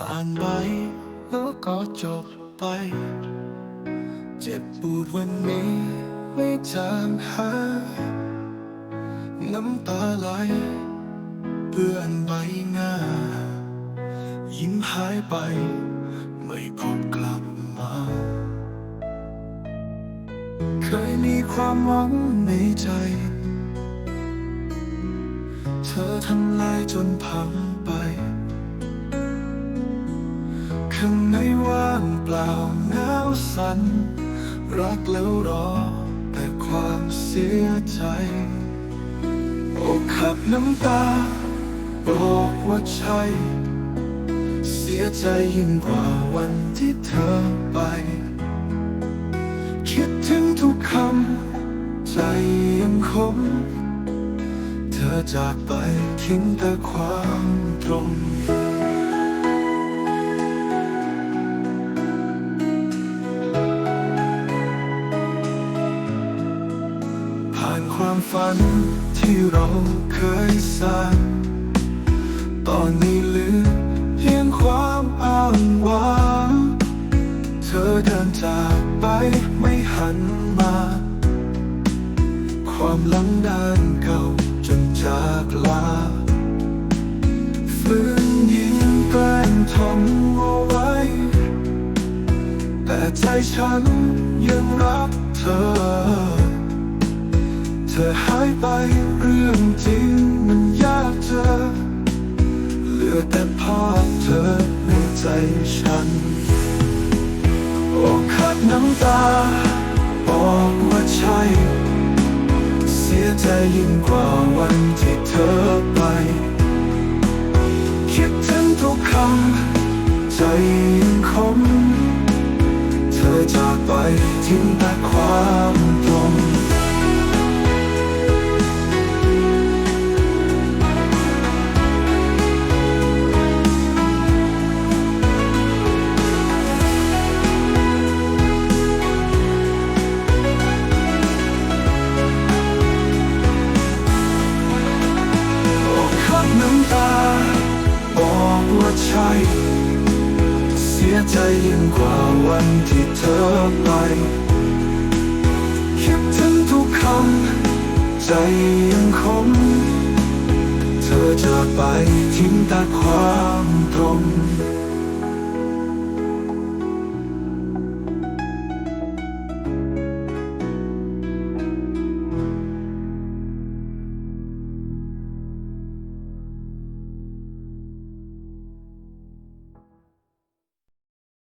ผ่านไปแล้วก็จบไป เจ็บปวดวันนี้ไม่จางหายน้ำตาไหลเปื้อนใบหน้า ยิ้มหายไป ไม่พบกลับมา เคยมีความหวังในใจ เธอทำลายจนพังไป ข้างในว่างเปล่าหนาวสัน่นรักแล้วรอ แต่ความเสียใจ อกขับน้ำตา บอกว่าใช่ เสียใจยิ่งกว่าวันที่เธอไป คิดถึงทุกคำ ใจยังคม เธอจากไปทิ้งแต่ความตรง ความฝันที่เราเคยสร้างตอนนี้เหลือเพียงความอ้างว้างเธอเดินจากไปไม่หันมา ความหลังด้านเก่าจนจากลาฝืนยิงแกล้งทำเอาไว้ แต่ใจฉันยังรักเธอ หายไปเรื่องจริงมันยากเจอเหลือแต่ภาพเธอในใจฉันอกขัดน้ำตา บอกว่าใช่ เสียใจยิ่งกว่าวันที่เธอไป คิดถึงทุกคำใจยังคมเธอจากไปทิ้งแต่ความ เสียใจยิ่งกว่าวันที่เธอไป คิดถึงทุกคำใจยังคง เธอจะไปทิ้งแต่ความตรง